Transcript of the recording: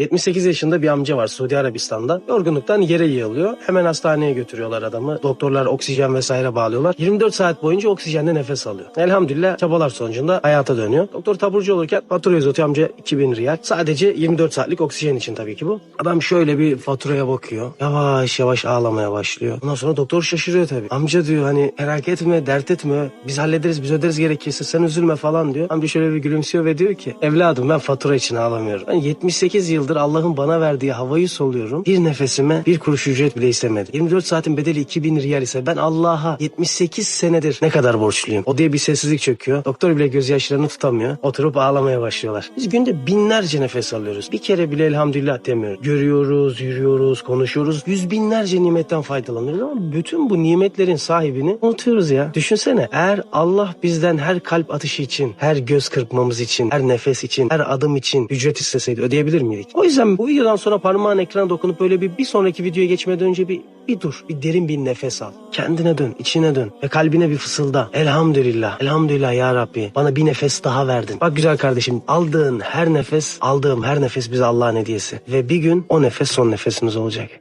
78 yaşında bir amca var Suudi Arabistan'da. Yorgunluktan yere yığılıyor. Hemen hastaneye götürüyorlar adamı. Doktorlar oksijen vesaire bağlıyorlar. 24 saat boyunca oksijenle nefes alıyor. Elhamdülillah çabalar sonucunda hayata dönüyor. Doktor taburcu olurken fatura yazıyor amca 2000 riyal. Sadece 24 saatlik oksijen için tabii ki bu. Adam şöyle bir faturaya bakıyor. Yavaş yavaş ağlamaya başlıyor. Ondan sonra doktor şaşırıyor tabii. Amca diyor hani merak etme, dert etme. Biz hallederiz, biz öderiz gerekirse sen üzülme falan diyor. Amca şöyle bir gülümsüyor ve diyor ki evladım ben fatura için ağlamıyorum. Ben 78 yıldır Allah'ın bana verdiği havayı soluyorum. Bir nefesime bir kuruş ücret bile istemedi. 24 saatin bedeli 2000 riyal ise ben Allah'a 78 senedir ne kadar borçluyum? O diye bir sessizlik çöküyor. Doktor bile gözyaşlarını tutamıyor. Oturup ağlamaya başlıyorlar. Biz günde binlerce nefes alıyoruz. Bir kere bile elhamdülillah demiyoruz. Görüyoruz, yürüyoruz, konuşuyoruz. Yüz binlerce nimetten faydalanıyoruz ama bütün bu nimetlerin sahibini unutuyoruz ya. Düşünsene eğer Allah bizden her kalp atışı için, her göz kırpmamız için, her nefes için, her adım için ücret isteseydi ödeyebilir miydik? O yüzden bu videodan sonra parmağın ekrana dokunup böyle bir, bir sonraki videoya geçmeden önce bir, bir dur. Bir derin bir nefes al. Kendine dön, içine dön ve kalbine bir fısılda. Elhamdülillah, elhamdülillah ya Rabbi. Bana bir nefes daha verdin. Bak güzel kardeşim aldığın her nefes, aldığım her nefes bize Allah'ın hediyesi. Ve bir gün o nefes son nefesimiz olacak.